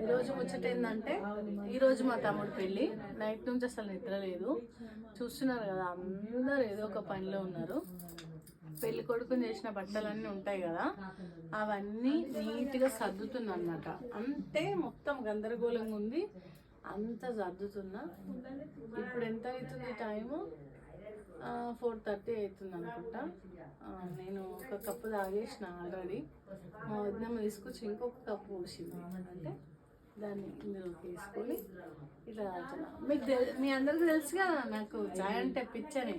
ఈరోజు ముచ్చట ఏంటంటే ఈరోజు మా తమ్ముడు పెళ్ళి నైట్ నుంచి అసలు నిద్ర లేదు. చూస్తున్నారు కదా అందరు ఏదో ఒక పనిలో ఉన్నారు. పెళ్ళి కొడుకుని చేసిన బట్టలన్నీ ఉంటాయి కదా అవన్నీ నీట్గా సర్దుతుంది అనమాట అంటే మొత్తం గందరగోళంగా ఉంది అంత సర్దుతున్నా. ఇప్పుడు ఎంత అవుతుంది టైము? ఫోర్ థర్టీ అవుతుంది అనుకుంటా నేను ఒక కప్పు తాగేసిన ఆల్రెడీ మా వదినమ్మ తీసుకొచ్చి ఇంకొక కప్పు పోసింది. అంటే దాన్ని ఇందులోకి వేసుకొని ఇట్లా మీకు తెల్- మీ అందరికీ తెలుసు కదా నాకు చాయ్ అంటే పిచ్చని.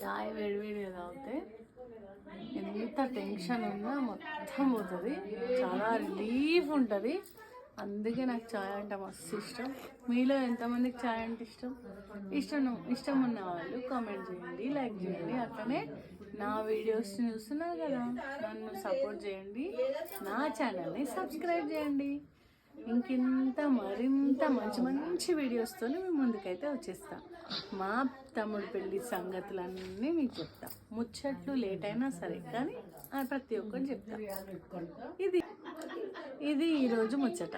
చాయ్ వేడివేడి తాగితే ఎంత టెన్షన్ ఉన్నా మొత్తం పోతుంది. చాలా రిలీఫ్ ఉంటుంది. అందుకే నాకు చాయ్ అంటే మస్తు ఇష్టం. మీలో ఎంతమందికి చాయ్ అంటే ఇష్టం? ఇష్టం ఇష్టం ఉన్న వాళ్ళు కామెంట్ చేయండి లైక్ చేయండి. అట్లనే నా వీడియోస్ చూస్తున్నారు కదా నన్ను సపోర్ట్ చేయండి నా ఛానల్ని సబ్స్క్రైబ్ చేయండి. ఇంకింత మరింత మంచి మంచి వీడియోస్తో మేము ముందుకైతే వచ్చేస్తాం. మా తమ్ముడు పెళ్ళి సంగతులన్నీ మీకు చెప్తాం. ముచ్చట్లు లేట్ అయినా సరే కానీ ప్రతి ఒక్కరు చెప్తాం. ఇది ఇది ఈరోజు ముచ్చట.